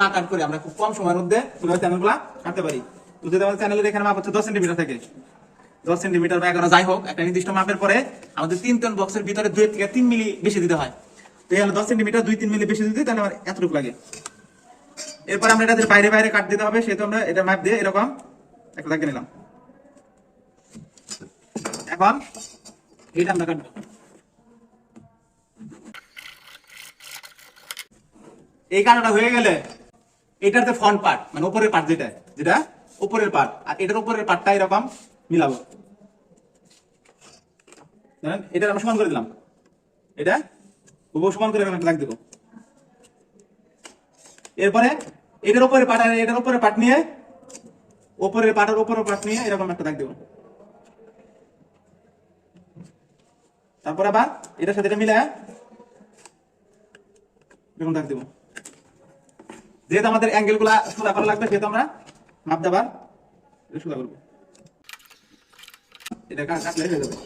কাট করে আমরা খুব কম সময়ের মধ্যে কীভাবে চ্যানেলগুলো কাটতে পারি। তো যদি আমাদের চ্যানেলের এখানে মাপ হচ্ছে দশ সেন্টিমিটার থেকে। দশ সেন্টিমিটার বা এগারো, যাই হোক, একটা নির্দিষ্ট মাপের পরে আমাদের তিন টন বক্সের ভিতরে দুই থেকে তিন মিলি বেশি দিতে হয়। তো এই হলো দশ সেন্টিমিটার দুই তিন মিলি বেশি দিতে তাহলে আমার এতটুকু লাগে। এরপর আমরা এটাদের বাইরে বাইরে কাট দিতে হবে, সেহেতু আমরা এটা মাপ দিয়ে এরকম একটা দাগ নিলাম। এখন এটা আমরা কাটবো। এই কাটাটা হয়ে গেলে এটার যে ফ্রন্ট পার্ট মানে উপরের পার্ট যেটা যেটা উপরের পার্ট আর এটার উপরের পার্টটা এরকম মিলাবো। এটা আমরা সমান করে দিলাম। এটা সমান করে এখানে লাগ দেবো। এরপরে এটার উপরে পাট আর এটার উপরে পাট নিয়ে, উপরের পাটের উপরের পাট নিয়ে এরকম একটা দাগ দেবো। তারপর আবার এটার সাথে এটা মিলে এরকম দাগ দেবো। যেহেতু আমাদের অ্যাঙ্গেলগুলা সোজা করা লাগবে, সেহেতু আমরা মাপ দেবার সোজা করব। এটা কাটলে হয়ে যাবে?